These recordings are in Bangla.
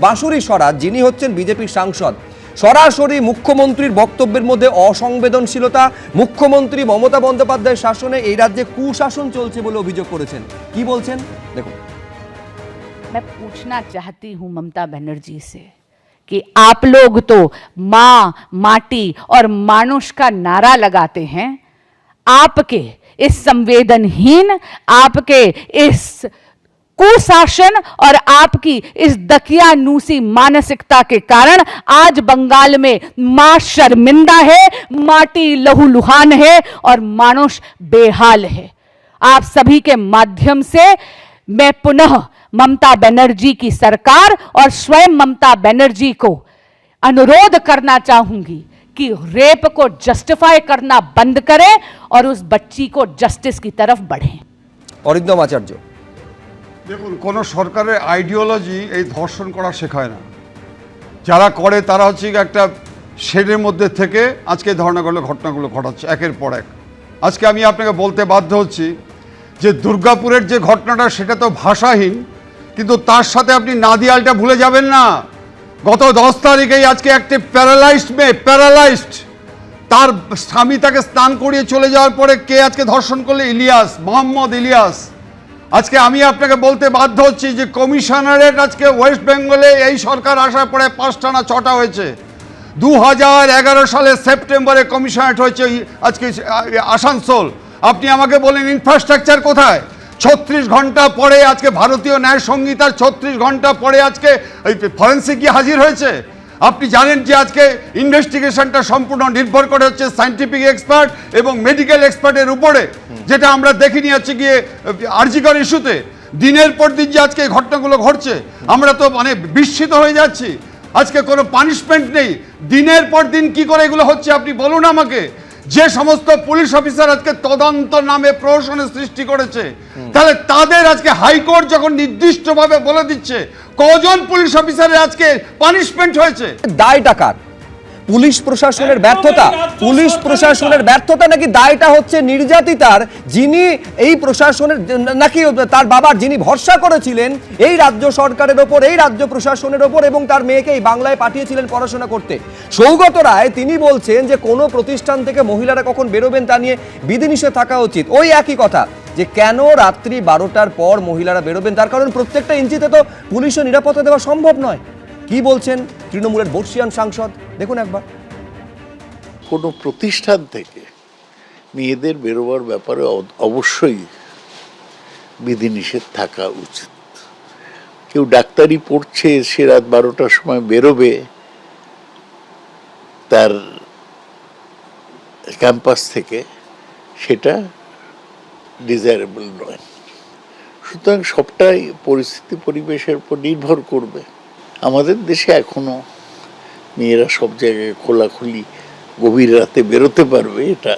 বাঁশুরি স্বরাজ যিনি হচ্ছেন বিজেপির সাংসদ সরাসরি মুখ্যমন্ত্রীর বক্তব্যের মধ্যে অসংবেদনশীলতা মুখ্যমন্ত্রী মমতা বন্দ্যোপাধ্যায়ের শাসনে এই রাজ্যে কুশাসন চলছে বলে অভিযোগ করেছেন কি বলছেন দেখুন मैं पूछना चाहती हूं ममता बनर्जी से कि आप लोग तो मां माटी और मानुष का नारा लगाते हैं आपके इस संवेदनहीन आपके इस कुशासन और आपकी इस दकियानूसी मानसिकता के कारण आज बंगाल में माँ शर्मिंदा है, माटी लहूलुहान है और मानुष बेहाल है। आप सभी के माध्यम से मैं पुनः ममता बनर्जी की सरकार और स्वयं ममता बनर्जी को अनुरोध करना चाहूँगी कि रेप को जस्टिफाई करना बंद करें और उस बच्ची को जस्टिस की तरफ़ बढ़ें। एकदम आचार्य দেখুন, কোনো সরকারের আইডিওলজি এই ধর্ষণ করা শেখায় না। যারা করে, তারা হচ্ছে একটা শেডের মধ্যে থেকে আজকে এই ধরনাগুলো ঘটনাগুলো ঘটাচ্ছে, একের পর এক। আজকে আমি আপনাকে বলতে বাধ্য হচ্ছি যে দুর্গাপুরের যে ঘটনাটা, সেটা তো ভাষাহীন, কিন্তু তার সাথে আপনি নাদিয়ালটা ভুলে যাবেন না। গত দশ তারিখেই আজকে একটি প্যারালাইজড মেয়ে প্যারালাইজড তার স্বামী তাকে স্নান করিয়ে চলে যাওয়ার পরে কে আজকে ধর্ষণ করলে? ইলিয়াস, মোহাম্মদ ইলিয়াস। আজকে আমি আপনাকে বলতে বাধ্য হচ্ছি যে কমিশনারেট আজকে ওয়েস্ট বেঙ্গলে এই সরকার আসার পরে পাঁচটা না ছটা হয়েছে। দু হাজার এগারো সেপ্টেম্বরে কমিশনারেট হয়েছে আজকে আসানসোল। আপনি আমাকে বলেন ইনফ্রাস্ট্রাকচার কোথায়? ছত্রিশ ঘণ্টা পরে আজকে ভারতীয় ন্যায় সংহিতার ছত্রিশ ঘণ্টা পরে আজকে ফরেন্সিক গিয়ে হাজির হয়েছে? আপনি জানেন যে আজকে ইনভেস্টিগেশনটা সম্পূর্ণ নির্ভর করে হচ্ছে সাইন্টিফিক এক্সপার্ট এবং মেডিকেল এক্সপার্টের উপরে। যেটা আমরা দেখিনি হচ্ছে গিয়ে আর্জিকর ইস্যুতে। দিনের পর দিন যে আজকে ঘটনাগুলো ঘটছে আমরা তো মানে বিস্মিত হয়ে যাচ্ছি। আজকে কোনো পানিশমেন্ট নেই। দিনের পর দিন কি করে এগুলো হচ্ছে আপনি বলুন আমাকে। যে সমস্ত পুলিশ অফিসার আজকে তদন্ত নামে প্রহসনের সৃষ্টি করেছে, তাহলে তাদের আজকে হাইকোর্ট যখন নির্দিষ্টভাবে বলে দিচ্ছে, কজন পুলিশ অফিসারের আজকে পানিশমেন্ট হয়েছে? দায় টাকার পুলিশ প্রশাসনের ব্যর্থতা। পুলিশ প্রশাসনের ব্যর্থতা নাকি দায়টা হচ্ছে নির্যাতিতার যিনি এই প্রশাসনের নাকি তার বাবার যিনি ভরসা করেছিলেন এই রাজ্য সরকারের ওপর এই রাজ্য প্রশাসনের ওপর এবং তার মেয়েকে এই বাংলায় পাঠিয়েছিলেন পড়াশোনা করতে। সৌগত রায় তিনি বলছেন যে কোনো প্রতিষ্ঠান থেকে মহিলারা কখন বেরোবেন তা নিয়ে বিধিনিষেধ থাকা উচিত। ওই একই কথা যে কেন রাত্রি বারোটার পর মহিলারা বেরোবেন? তার কারণ প্রত্যেকটা ইঞ্চিতে তো পুলিশও নিরাপত্তা দেওয়া সম্ভব নয়। কি বলছেন তৃণমূলের বর্ষিয়ান সাংসদ? দেখুন একবার। কোনো প্রতিষ্ঠান থেকে মেয়েদের বেরোবার ব্যাপারে অবশ্যই বিধিনিষেধ থাকা উচিত। কেউ ডাক্তারি পড়ছে, সে রাত বারোটার সময় বেরোবে, তার ক্যাম্পাস থেকে সেটা ডিজায়ারেবল নয়। সুতরাং সবটাই পরিস্থিতি, পরিবেশের উপর নির্ভর করবে। আমাদের দেশে এখনও মেয়েরা সব জায়গায় খোলাখুলি গভীর রাতে বেরোতে পারবে এটা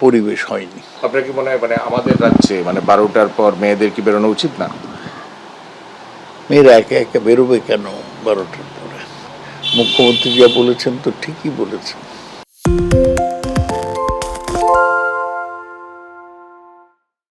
পরিবেশ হয়নি। আপনার কি মনে হয় মানে আমাদের রাজ্যে মানে বারোটার পর মেয়েদের কি বেরোনো উচিত না? মেয়েরা একে একে বেরোবে কেন বারোটার পরে? মুখ্যমন্ত্রী যা বলেছেন তো ঠিকই বলেছেন।